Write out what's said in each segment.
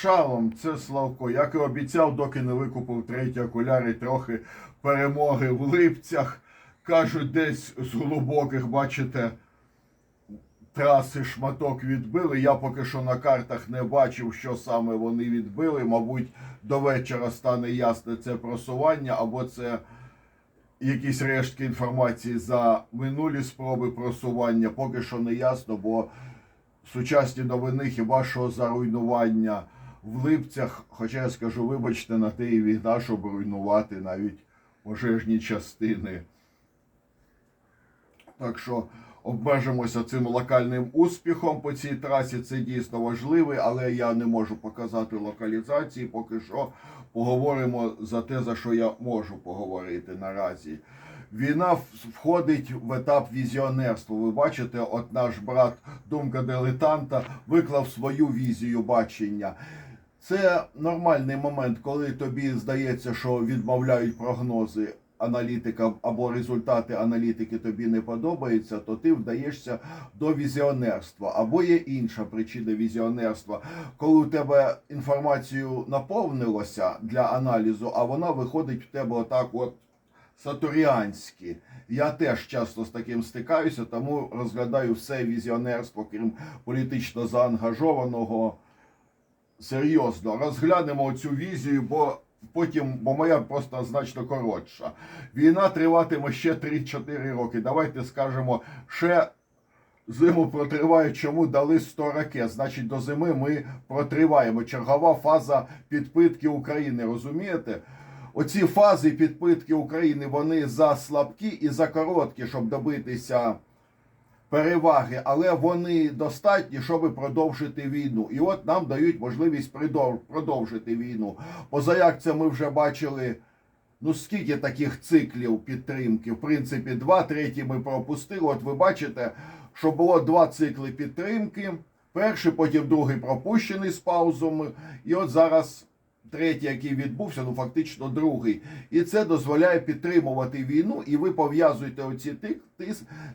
Шалом, це Славко. Як і обіцяв, доки не викупив треті окуляри, трохи перемоги в липцях. Кажуть, десь з глибоких, бачите, траси шматок відбили. Я поки що на картах не бачив, що саме вони відбили. Мабуть, до вечора стане ясне це просування, або це якісь рештки інформації за минулі спроби просування. Поки що не ясно, бо сучасні новини хіба що за руйнування в липцях. Хоча я скажу, вибачте, на те і війна, щоб руйнувати навіть пожежні частини. Так що обмежимося цим локальним успіхом по цій трасі. Це дійсно важливий, але я не можу показати локалізації. Поки що поговоримо за те, за що я можу поговорити наразі. Війна входить в етап візіонерства. Ви бачите, от наш брат Думка дилетанта виклав свою візію бачення. Це нормальний момент, коли тобі здається, що відмовляють прогнози аналітика або результати аналітики тобі не подобаються, то ти вдаєшся до візіонерства. Або є інша причина візіонерства, коли у тебе інформацію наповнилося для аналізу, а вона виходить в тебе отак, от сатуріанськи. Я теж часто з таким стикаюся, тому розглядаю все візіонерство, крім політично заангажованого серйозно розглянемо цю візію, бо потім, бо моя просто значно коротша. Війна триватиме ще 3-4 роки. Давайте скажемо, ще зиму протриває, чому дали 100 ракет. Значить, до зими ми протриваємо. Чергова фаза підпитки України. Розумієте? Оці фази підпитки України вони за слабкі і за короткі, щоб добитися переваги, але вони достатні, щоб продовжити війну. І от нам дають можливість продовжити війну. Позаяк це ми вже бачили. Ну, скільки таких циклів підтримки? В принципі, два, третій ми пропустили. От ви бачите, що було два цикли підтримки. Перший, потім другий пропущений з паузами. І от зараз третій, який відбувся, ну фактично другий. І це дозволяє підтримувати війну, і ви пов'язуєте оці тис-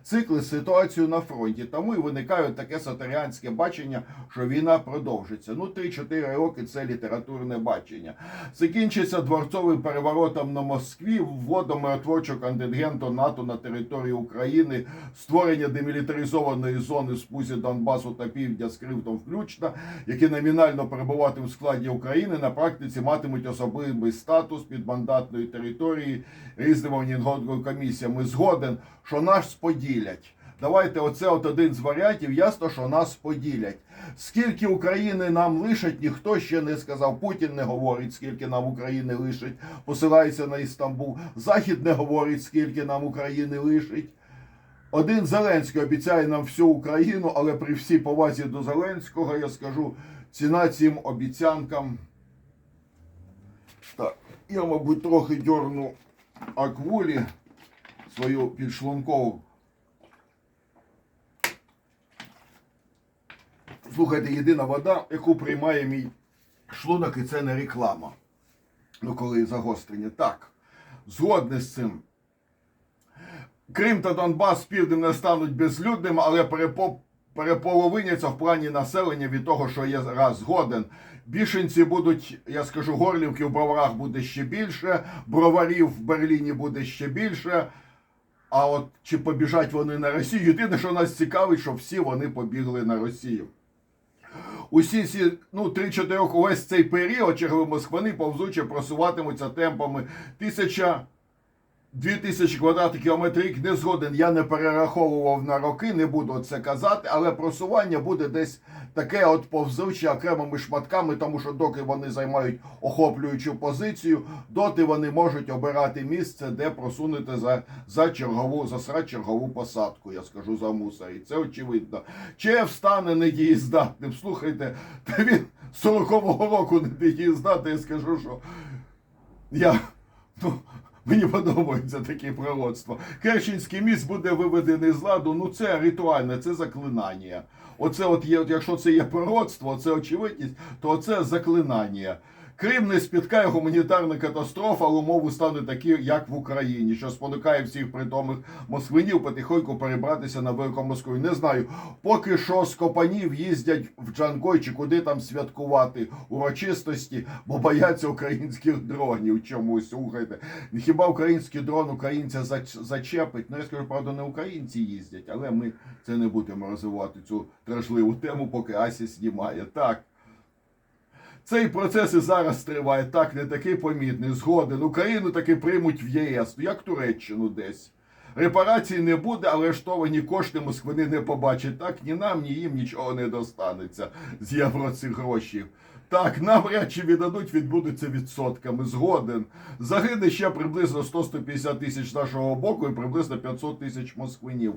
цикли з ситуацією на фронті. Тому і виникає таке сатаріанське бачення, що війна продовжиться. Ну, 3-4 роки це літературне бачення. Закінчиться дворцовим переворотом на Москві, вводом миротворчого контингенту НАТО на територію України, створення демілітаризованої зони з пузі Донбасу та півдня з Кривдом включно, які номінально перебуватимуть в складі України, на практиці матимуть особливий статус підмандатної території різними моніторинговими комісіями. Згоден, що нас поділять. Давайте оце от один з варіантів. Ясно, що нас поділять. Скільки України нам лишать, ніхто ще не сказав. Путін не говорить, скільки нам України лишить. Посилається на Істамбул. Захід не говорить, скільки нам України лишить. Один Зеленський обіцяє нам всю Україну, але при всій повазі до Зеленського я скажу, ціна цим обіцянкам. Так, я, мабуть, трохи дьорну аквулі свою підшлункову. Слухайте, єдина вода, яку приймає мій шлунок, і це не реклама. Ну, коли загострення. Так, згодний з цим. Крим та Донбас південь не стануть безлюдними, але перепо... переполовиняться в плані населення від того, що я раз згоден. Біженці будуть, я скажу, горлівки в броварах буде ще більше, броварів в Берліні буде ще більше. А от чи побіжать вони на Росію? Єдине, що нас цікавить, що всі вони побігли на Росію. Усі ці, ну, 3-4 увесь цей період чергові Москвани повзуче просуватимуться темпами тисяча. Дві тисячі квадратних кілометрів не згоден. Я не перераховував на роки, не буду це казати, але просування буде десь таке от повзуче окремими шматками, тому що доки вони займають охоплюючу позицію, доти вони можуть обирати місце, де просунути за, за чергову за чергову посадку. Я скажу за мусорі. Це очевидно. Чех стане недієздатним. Слухайте, та він 40-го року недієздатний. Я скажу, що я ну. Мені подобається таке пророцтво. Керченський міст буде виведений з ладу. Ну це ритуальне, це заклинання. Оце, от є, якщо це є пророцтво, це очевидність, то це заклинання. Крим не спіткає гуманітарна катастрофа, але умови стануть такі, як в Україні, що спонукає всіх притомих москвинів потихоньку перебратися на Велику Москву. Не знаю, поки що з Копанів їздять в Джангой чи куди там святкувати урочистості, бо бояться українських дронів чомусь. Слухайте, хіба український дрон українця зач- зачепить? Ну я скажу, правда, не українці їздять, але ми це не будемо розвивати цю дражливу тему, поки Ася знімає. Так. Цей процес і зараз триває, так не такий помітний. Згоден. Україну таки приймуть в ЄС, як Туреччину десь. Репарацій не буде, арештовані кошти Москвини не побачать. Так ні нам, ні їм нічого не достанеться з євро цих грошей. Так, навряд чи віддадуть, відбудеться відсотками. Згоден. Загине ще приблизно 100-150 тисяч нашого боку і приблизно 500 тисяч москвинів.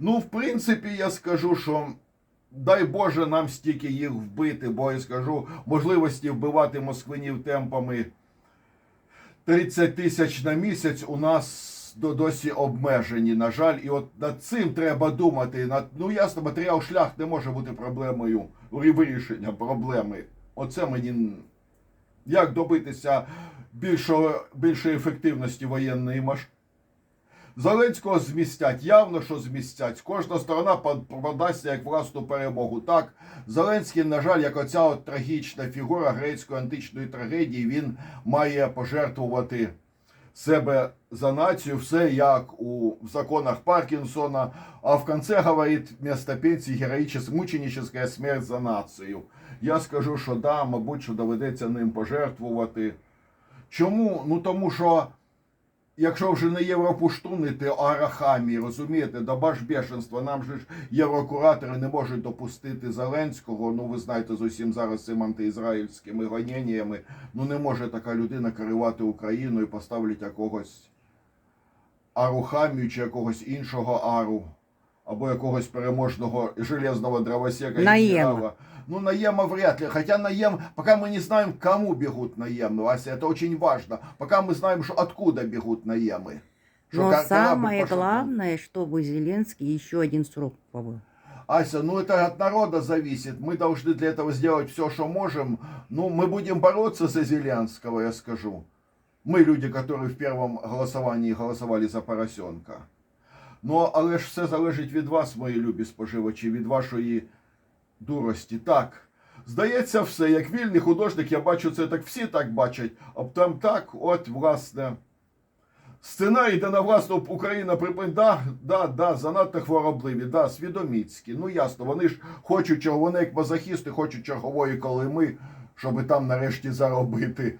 Ну, в принципі, я скажу, що дай Боже нам стільки їх вбити, бо я скажу, можливості вбивати москвинів темпами 30 тисяч на місяць у нас до- досі обмежені, на жаль, і от над цим треба думати. Над, ну ясно, матеріал шлях не може бути проблемою вирі- вирішення проблеми. Оце мені як добитися більшого, більшої ефективності воєнної маш. Зеленського змістять, явно, що змістять. Кожна сторона подасться як власну перемогу. Так, Зеленський, на жаль, як оця от трагічна фігура грецької античної трагедії, він має пожертвувати себе за націю, все як у в законах Паркінсона, а в конце говорить вместо пенсії героїчес, мученическая смерть за націю. Я скажу, що да, мабуть, що доведеться ним пожертвувати. Чому? Ну тому що якщо вже не європуштуни, то арахамі, розумієте, ж бешенства. Нам же ж єврокуратори не можуть допустити Зеленського. Ну ви знаєте, з усім зараз цим антиізраїльськими гоненнями. Ну не може така людина керувати Україною поставлять якогось арухамію чи якогось іншого ару. Або якогось переможного железного дровосека. Наема. Ну, Наема вряд ли. Хотя Наем, пока мы не знаем, к кому бегут Наемы, Вася, это очень важно. Пока мы знаем, что откуда бегут Наемы. Но самое пошел- главное, чтобы Зеленский еще один срок побыл. Ася, ну это от народа зависит. Мы должны для этого сделать все, что можем. Ну, мы будем бороться за Зеленского, я скажу. Мы люди, которые в первом голосовании голосовали за поросенка. Ну, але ж все залежить від вас, мої любі споживачі, від вашої дурості. Так. Здається, все. Як вільний художник, я бачу це так, всі так бачать. А там так, от, власне. Сценарій, де на власну Україна припинить, да, да, да, занадто хворобливі, да, свідоміцькі. Ну ясно, вони ж хочуть, вони як мазохісти, хочуть чергової колими, щоб там нарешті заробити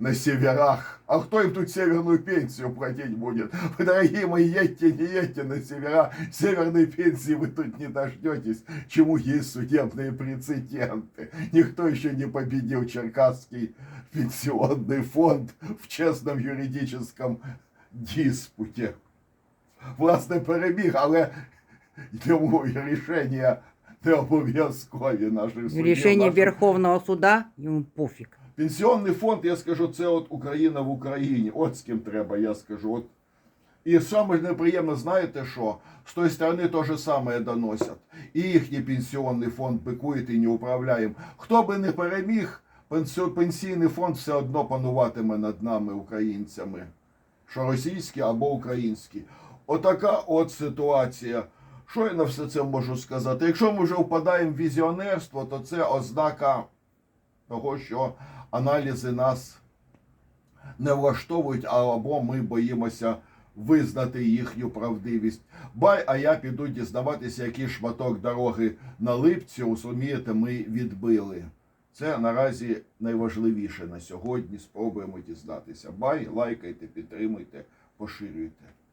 на северах. А хто їм тут северную пенсию платить будет? Вы, дорогие мои, едьте, не едьте на севера. Северной пенсии вы тут не дождетесь. Чему есть судебные прецеденты? Никто еще не победил Черкасский пенсионный фонд в честном юридическом диспуте. Власне, переміг, але йому рішення не обов'язкові наших суддів. Решение наших Верховного суда ему пофиг. Пенсіонний фонд, я скажу, це от Україна в Україні. От з ким треба, я скажу. От. І саме неприємно, знаєте що? З тої сторони те же саме доносять. І їхній пенсіонний фонд бикує і не управляємо. Хто би не переміг, пенсійний фонд все одно пануватиме над нами, українцями. Що російський або український. Отака от ситуація. Що я на все це можу сказати? Якщо ми вже впадаємо в візіонерство, то це ознака того, що аналізи нас не влаштовують, або ми боїмося визнати їхню правдивість. Бай, а я піду дізнаватися, який шматок дороги на липці, розумієте, ми відбили. Це наразі найважливіше на сьогодні. Спробуємо дізнатися. Бай, лайкайте, підтримуйте, поширюйте.